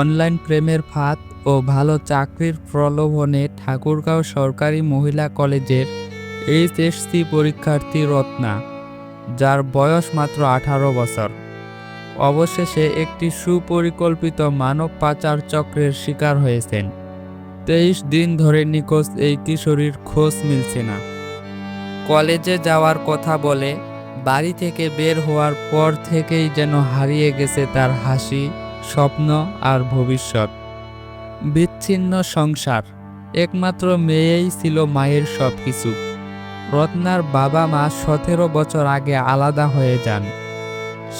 Online প্রেমের ফাঁদ ও ভালো চাকরির প্রলোভনে ঠাকুরগাঁও সরকারি মহিলা কলেজের এইচএসসি পরীক্ষার্থী রত্না, যার বয়স মাত্র আঠারো বছর। অবশেষে একটি সুপরিকল্পিত মানব পাচার চক্রের শিকার হয়েছেন। তেইশ দিন ধরে নিখোঁজ এই কিশোরীর খোঁজ মিলছে না। কলেজে যাওয়ার কথা বলে বাড়ি থেকে বের হওয়ার পর থেকেই যেন হারিয়ে গেছে তার হাসি স্বপ্ন আর ভবিষ্যৎ। বিচ্ছিন্ন সংসার, একমাত্র মেয়েই ছিল মায়ের সব কিছু রত্নার বাবা মা সতেরো বছর আগে আলাদা হয়ে যান।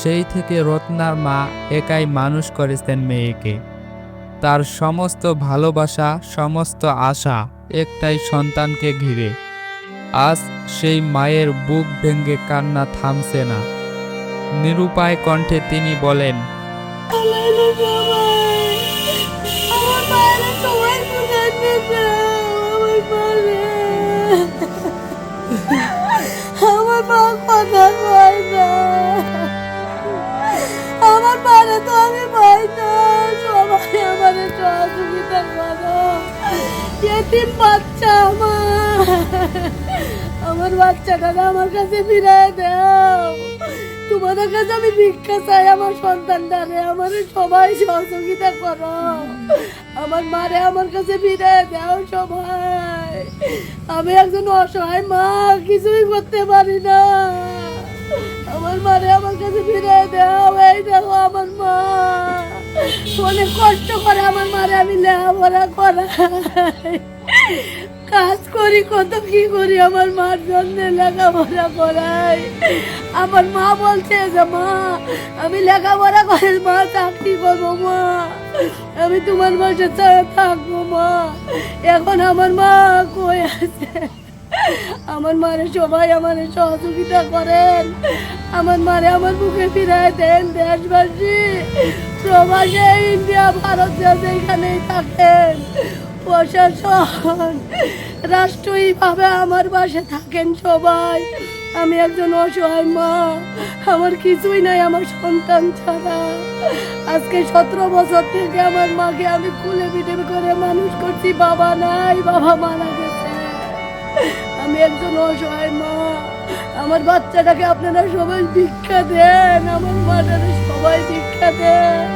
সেই থেকে রত্নার মা একাই মানুষ করেছেন মেয়েকে। তার সমস্ত ভালোবাসা, সমস্ত আশা একটাই সন্তানকে ঘিরে। আজ সেই মায়ের বুক ভেঙে কান্না থামছে না। নিরুপায় কণ্ঠে তিনি বলেন আমার মা কথা কয় না আমার মারে তো আমি পাই না সবাই আমার সহযোগিতা করো এতিম বাচ্চা আমার আমার বাচ্চাটা আমার কাছে ফিরাই দাও। তোমাদের কাছে আমি ভিক্ষা চাই, আমার সন্তানটারে। আমার সবাই সহযোগিতা করো। আমার মারে আমার কাছে ফিরে দাও সবাই। আমি একজন অসহায় মা, কিছুই করতে পারি না। আমার মারে আমার কাছে ফিরে দাও, এই দেখো আমার মা। অনেক কষ্ট করে আমার মারে আমি লেখাপড়া করাই। কাজ করি, কত কি করি, আমার মার জন্য লেখাপড়া করাই। আমার মা বলছে যে, মা, আমি লেখাপড়া করে মা চাকরি করব, মা। আমি তোমার বাসা থাকব, মা। এখন আমার মা কই আছে? আমার মারে সবাই আমার সহযোগিতা করেন। আমার মারে আমার মুখে ফিরায় দেন, দেশবাসী। প্রবাসে ইন্ডিয়া, ভারত দেশে এখানেই থাকেন প্রশাসন, রাষ্ট্রীয়ভাবে আমার বাসে থাকেন সবাই। আমি একজন অসহায় মা, আমার কিছুই নাই, আমার সন্তান ছাড়া। আজকে সতেরো বছর থেকে আমার মাকে আমি কুলে পিটে করে মানুষ করছি, বাবা নাই, বাবা মারা গেছে। আমি একজন অসহায় মা, আমার বাচ্চাটাকে আপনারা সবাই ভিক্ষা দেন, আমার মাটারে সবাই ভিক্ষা দেন।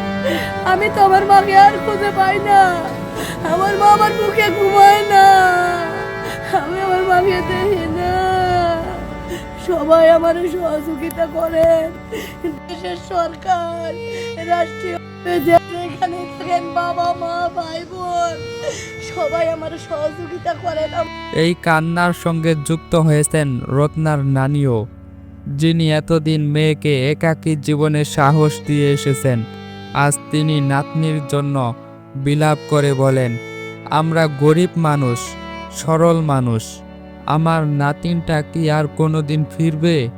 আমি তো আমার মাকে আর খুঁজে পাই না। আমার মা আমার মুখে ঘুমায় না। আমি আমার মাকে দেখি না। সবাই আমার সহযোগিতা করেন। দেশের সরকার, রাষ্ট্রীয় থাকেন বাবা, মা, ভাই, বোন, সবাই আমার সহযোগিতা এই কান্নার সঙ্গে যুক্ত হয়েছেন রত্নার নানিও, যিনি এতদিন মেয়েকে একাকী জীবনে সাহস দিয়ে এসেছেন। আজ তিনি নাতনির জন্য বিলাপ করে বলেন, আমরা গরিব মানুষ, সরল মানুষ, আমার নাতিনটা কি আর কোনো দিন ফিরবে?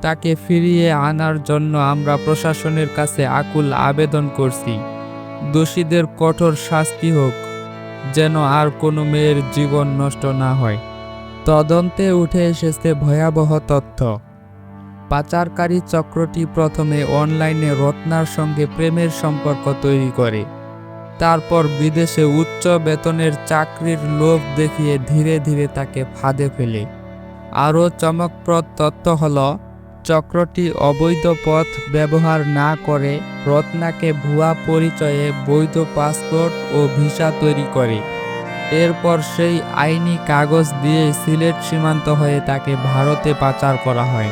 তাকে ফিরিয়ে আনার জন্য আমরা প্রশাসনের কাছে আকুল আবেদন করছি। দোষীদের কঠোর শাস্তি হোক, যেন আর কোনো মেয়ের জীবন নষ্ট না হয়। তদন্তে উঠে এসেছে ভয়াবহ তথ্য। পাচারকারী চক্রটি প্রথমে অনলাইনে রত্নার সঙ্গে প্রেমের সম্পর্ক তৈরি করে। তারপর বিদেশে উচ্চ বেতনের চাকরির লোভ দেখিয়ে ধীরে ধীরে তাকে ফাঁদে ফেলে। আরও চমকপ্রদ তথ্য হল, চক্রটি অবৈধ পথ ব্যবহার না করে রত্নাকে ভুয়া পরিচয়ে বৈধ পাসপোর্ট ও ভিসা তৈরি করে। এরপর সেই আইনি কাগজ দিয়ে সিলেট সীমান্ত হয়ে তাকে ভারতে পাচার করা হয়।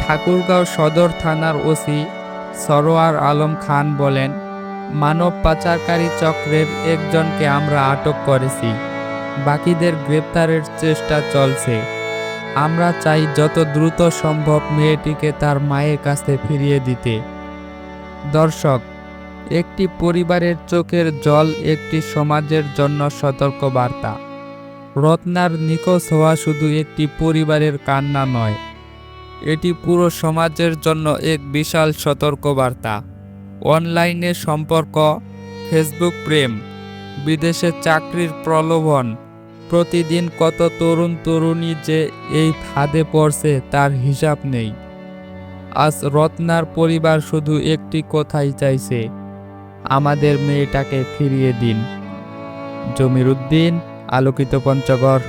ঠাকুরগাঁও সদর থানার ওসি সরোয়ার আলম খান বলেন মানব পাচারকারী চক্রের একজনকে আমরা আটক করেছি। বাকিদের গ্রেপ্তারের চেষ্টা চলছে। আমরা চাই যত দ্রুত সম্ভব মেয়েটিকে তার মায়ের কাছে ফিরিয়ে দিতে। দর্শক, একটি পরিবারের চোখের জল একটি সমাজের জন্য সতর্ক বার্তা রত্নার নিখোঁজ হওয়া শুধু একটি পরিবারের কান্না নয়, এটি পুরো সমাজের জন্য এক বিশাল সতর্কবার্তা। অনলাইনে সম্পর্ক, ফেসবুক প্রেম, বিদেশে চাকরির প্রলোভন, প্রতিদিন কত তরুণ তরুণী যে এই ফাঁদে পড়ছে তার হিসাব নেই। আজ রত্নার পরিবার শুধু একটি কথাই চাইছে, আমাদের মেয়েটাকে ফিরিয়ে দিন। জমির উদ্দিন, আলোকিত পঞ্চগড়।